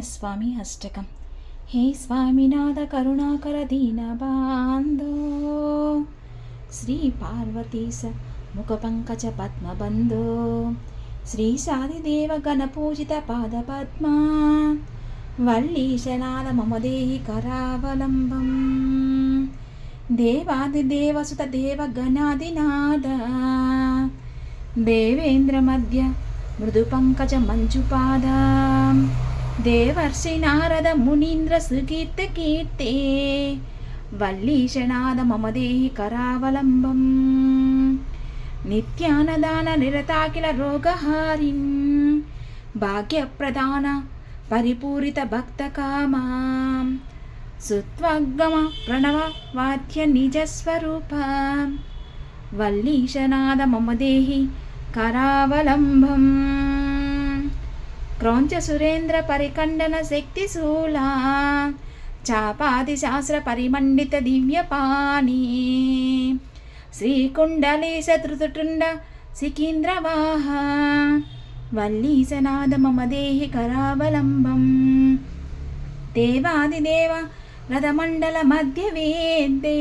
స్వామి అష్టకం. హే స్వామినాథ కరుణాకర దీన బాంధో. శ్రీ పార్వతీశ ముఖ పంకజ పద్మబంధో శ్రీ సాదిదేవ గణపూజిత పాద పద్మ. వల్లీశనాద మమదేహి కరావలంబం దేవాదిదేవసుత దేవ గణాదినాద దేవేంద్ర మధ్య మృదు పంకజ మంజుపాదా దేవర్షి నారద మునీంద్ర సుకీర్త కీర్తే. వల్లీశనాద మమదేహి కరావలంబం. నిత్యానదాన నిరతాకిల రోగహారిన్ భాగ్యప్రదాన పరిపూరిత భక్త కామా. సుత్వగమ ప్రణవ వాద్య నిజస్వరూప వల్లీశనాద మమదేహి కరావలంబం. క్రౌంచ సురేంద్ర పరికండన శక్తి శక్తిశూలా చాపాది శాస్త్ర పరిమండిత దివ్యపాణి శ్రీకుండలీశ త్రుతుండ సికీంద్రవాహ వల్లీశనాద మమ దేహి కరావలంబం. దేవాదిదేవ రథమండల మధ్య వేద్దే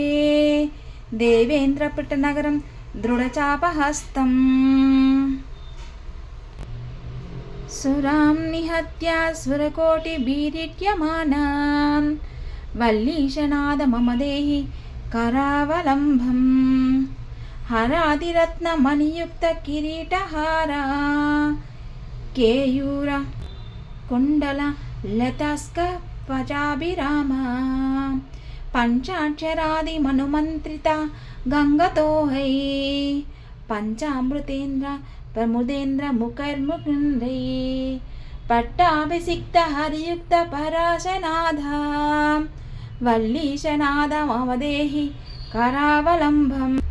దేవేంద్రపుట్ట నగరం దృఢచాపహస్తం. సురాం నిహత్య సురకోటి బీరిట్యమానాం వల్లీశనాద మమ దేహి కరావలంబం హరాదిరత్న మణియుక్త కిరీటహారా. కేయూర పంచామృతేంద్ర ప్రముదేంద్ర ముఖర్ముకుందై పట్టాభిషిక్త హరియుక్త పరాశనాథ. వల్లీశనాథమవదేహి కరావలంబం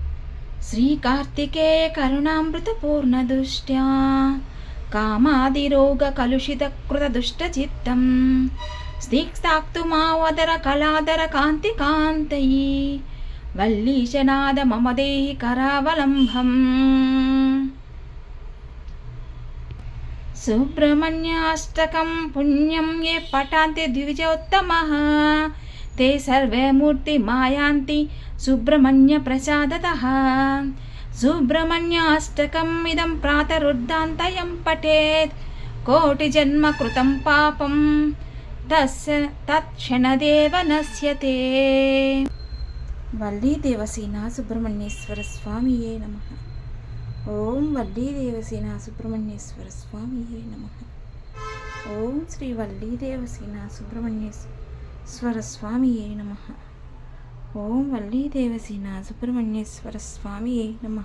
శ్రీకార్తికేయ కరుణామృత పూర్ణదుష్ట్యా. కామాదిరోగ కలుషిత కృత దుష్ట చిత్తం. మావదర కళాదర కాంతి కాంతయీ. వల్లీశనాద మమ దేహి కరావలంబం సుబ్రహ్మణ్యాష్టకం పుణ్యం ఏ పఠాంతి ద్విజోత్తమః ते सर्वे मूर्तिमायान्ति सुब्रह्मण्यप्रसादतः सुब्रह्मण्याष्टकम् इदं प्रातरुद्धान्तयं पठेत् कोटिजन्मकृतं पापं तस्य तत्क्षणदेव नश्यते వల్లీ దేవసేన సుబ్రహ్మణ్యేశ్వర స్వామియే నమ. ఓం వల్లీ దేవసేన సుబ్రహ్మణ్యేశ్వర స్వామియే నమ. ఓం శ్రీ వల్లీ దేవసేన సుబ్రహ్మణ్యేశ్వర స్వామియే నమ. ఓం వల్లీ దేవసేన సుబ్రహ్మణ్యేశ్వర స్వామియే నమ.